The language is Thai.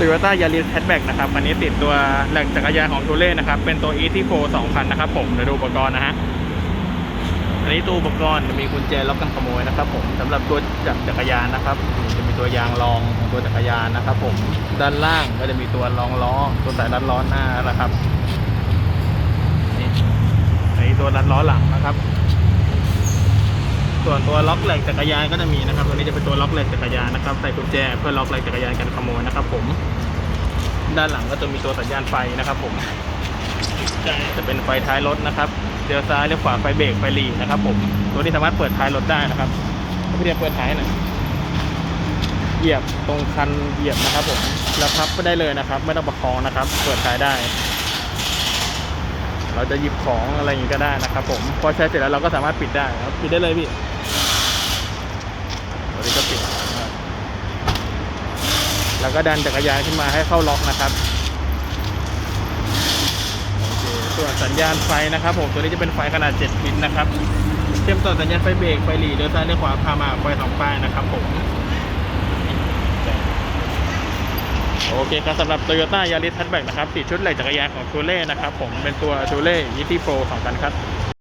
Toyota Yaris Hatchback นะครับคันนี้ติดตัวแหล่งจักรยานของทูเล่นะครับ เป็นตัว e t 4 2000นะครับผมเดี๋ยวดูอุปกรณ์นะฮะ อันนี้ตัวอุปกรณ์จะมีกุญแจล็อกกันขโมยนะครับผมสำหรับตัวจักรจักรยานนะครับ จะมีตัวยางรองของตัวจักรยานนะครับผม ด้านล่างก็จะมีตัวรองล้อ ตัวสายรัดล้อหน้านะครับ นี่อันนี้ตัวรัดล้อหลังนะครับ ส่วนตัวล็อกแหลกจักรยานก็จะมีนะครับตัวนี้จะเป็นตัวล็อกแหลกจักรยานนะครับใส่กุญแจเพื่อล็อกแหลกจักรยานกันขโมยนะครับ ผม ด้านหลังก็จะมีตัวสัญญาณไฟนะครับ ผมจะเป็นไฟท้ายรถนะครับเลี้ยวซ้ายเลี้ยวขวาไฟเบรกไฟหลีนะครับ ผม ตัวนี้สามารถเปิดท้ายรถได้นะครับพี่เรียเปิดท้ายหน่อยเหยียบตรงคันเหยียบนะครับ ผมแล้วพับก็ได้เลยนะครับ ไม่ต้องประคองนะครับ เปิดท้ายได้ เราจะหยิบของอะไรอย่างนี้ก็ได้นะครับ ผมพอใช้เสร็จแล้วเราก็สามารถปิดได้ครับปิดได้เลยพี่ตัวนี้ก็ปิดนะครับ แล้วก็ดันจักรยานขึ้นมาให้เข้าล็อกนะครับส่วนสัญญาณไฟนะครับผมตัวนี้จะเป็นไฟขนาด 7 พินนะครับเชื่อมต่อสัญญาณไฟเบรกไฟหลีเลี้ยวซ้ายเลี้ยวขวาพามาไฟสองป้ายนะครับผมโอเคครับสำหรับ Toyota Yaris Hatchback นะครับติดชุดไหล่จักรยานของ t ูเล่นะครับผมเป็นตัว t ูเล่ยีตี้โปร2กันครับ